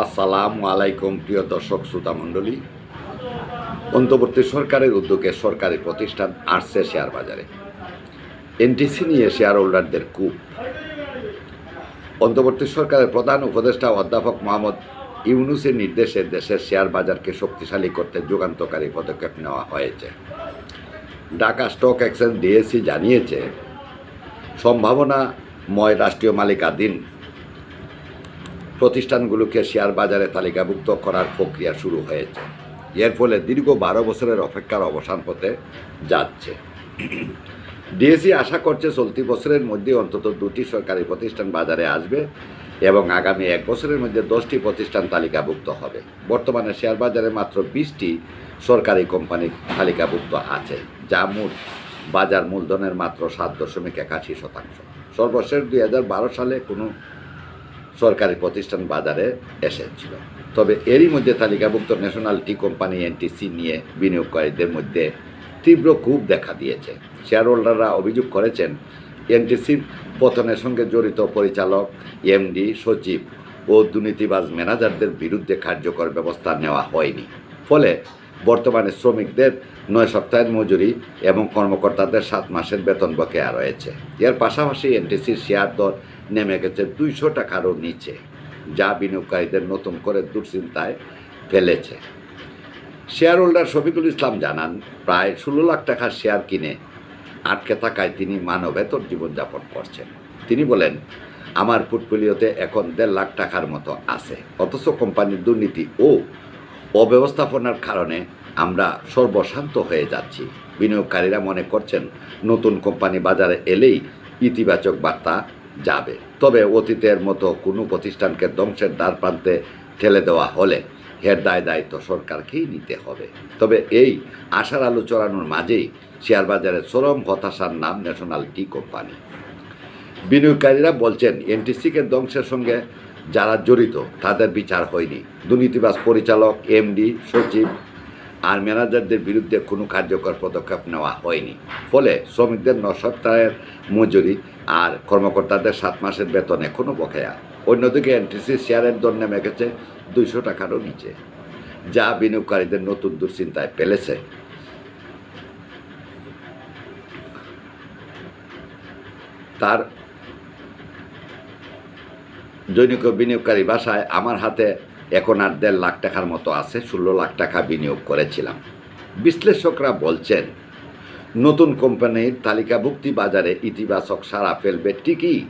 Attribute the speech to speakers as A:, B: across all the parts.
A: আসসালামু আলাইকুম, প্রিয় দর্শক শ্রোতা মণ্ডলী। অন্তর্বর্তী সরকারের উদ্যোগে সরকারি প্রতিষ্ঠান আসছে শেয়ার বাজারে। এনটিসি নিয়ে শেয়ার হোল্ডারদের কূপ। অন্তর্বর্তী সরকারের প্রধান উপদেষ্টা অধ্যাপক মোহাম্মদ ইউনুসের নির্দেশে দেশের শেয়ার বাজারকে শক্তিশালী করতে যুগান্তকারী পদক্ষেপ নেওয়া হয়েছে। ঢাকা স্টক এক্সচেঞ্জ ডিএসসি জানিয়েছে, সম্ভাবনাময় রাষ্ট্রীয় মালিকাধীন প্রতিষ্ঠানগুলোকে শেয়ার বাজারে তালিকাভুক্ত করার প্রক্রিয়া শুরু হয়েছে। এর ফলে দীর্ঘ বারো বছরের অপেক্ষার অবসান হতে যাচ্ছে। ডিএসি আশা করছে চলতি বছরের মধ্যে অন্তত দুটি সরকারি প্রতিষ্ঠান বাজারে আসবে এবং আগামী এক বছরের মধ্যে দশটি প্রতিষ্ঠান তালিকাভুক্ত হবে। বর্তমানে শেয়ার বাজারে মাত্র বিশটি সরকারি কোম্পানি তালিকাভুক্ত আছে, যা মোট বাজার মূলধনের মাত্র সাত দশমিক একাশি শতাংশ। সর্বশেষ দুই হাজার বারো সালে কোনো সরকারি প্রতিষ্ঠান বাজারে এসেছিল। তবে এরই মধ্যে তালিকাভুক্ত ন্যাশনাল টি কোম্পানি এনটিসি নিয়ে বিনিয়োগকারীদের মধ্যে তীব্র ক্ষোভ দেখা দিয়েছে। শেয়ার হোল্ডাররা অভিযোগ করেছেন, এনটিসির পতনের সঙ্গে জড়িত পরিচালক, এমডি, সচিব ও দুর্নীতিবাজ ম্যানেজারদের বিরুদ্ধে কার্যকর ব্যবস্থা নেওয়া হয়নি। ফলে বর্তমানে শ্রমিকদের নয় সপ্তাহের মজুরি এবং কর্মকর্তাদের সাত মাসের বেতন বকেয়া রয়েছে। এর পাশাপাশি এনটিসির শেয়ার দর নেমে গেছে দুইশো টাকারও নিচে, যা বিনিয়োগকারীদের নতুন করে দুশ্চিন্তায় ফেলেছে। শেয়ার হোল্ডার শফিকুল ইসলাম জানান, প্রায় ষোলো লাখ টাকার শেয়ার কিনে আটকে থাকায় তিনি মানবেতর জীবনযাপন করছেন। তিনি বলেন, আমার পোর্টফোলিওতে এখন দেড় লাখ টাকার মতো আছে। অথচ কোম্পানির দুর্নীতি ও অব্যবস্থাপনার কারণে আমরা সর্বশান্ত হয়ে যাচ্ছি। বিনিয়োগকারীরা মনে করছেন, নতুন কোম্পানি বাজারে এলেই ইতিবাচক বার্তা যাবে। তবে অতীতের মতো কোনো প্রতিষ্ঠানকে ধ্বংসের দ্বার প্রান্তে ঠেলে দেওয়া হলে এর দায় দায়িত্ব সরকারকেই নিতে হবে। তবে এই আশার আলো চড়ানোর মাঝেই শেয়ার বাজারে চরম হতাশার নাম ন্যাশনাল টি কোম্পানি। বিনিয়োগকারীরা বলছেন এনটিসিকে ধ্বংসের সঙ্গে যারা জড়িত তাদের বিচার হয়নি। দুর্নীতিবাজ পরিচালক, এমডি, সচিব আর ম্যানেজারদের বিরুদ্ধে কোনো কার্যকর পদক্ষেপ নেওয়া হয়নি। ফলে শ্রমিকদের ন সপ্তাহের মজুরি আর কর্মকর্তাদের সাত মাসের বেতন এখনও বকেয়া। অন্যদিকে এনটিসি শেয়ারের দর নেমে গেছে দুইশো টাকারও নিচে, যা বিনিয়োগকারীদের নতুন দুশ্চিন্তায় ফেলেছে। তার জৈনিক বিনিয়োগকারী বাসায় আমার হাতে এখন আর দেড় লাখ টাকার মতো আছে, ষোলো লাখ টাকা বিনিয়োগ করেছিলাম। বিশ্লেষকরা বলছেন, নতুন কোম্পানির তালিকাভুক্তি বাজারে ইতিবাচক সাড়া ফেলবে ঠিকই,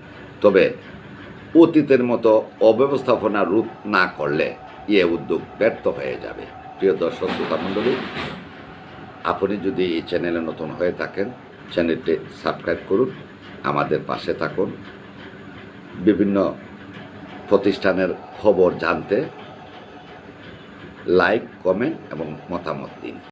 A: তবে অতীতের মতো অব্যবস্থাপনা রূপ না করলে এ উদ্যোগ ব্যর্থ হয়ে যাবে। প্রিয় দর্শক, শ্রোতা মণ্ডলী, আপনি যদি এই চ্যানেলে নতুন হয়ে থাকেন, চ্যানেলটি সাবস্ক্রাইব করুন, আমাদের পাশে থাকুন। বিভিন্ন প্রতিষ্ঠানের খবর জানতে লাইক কমেন্ট এবং মতামত দিন।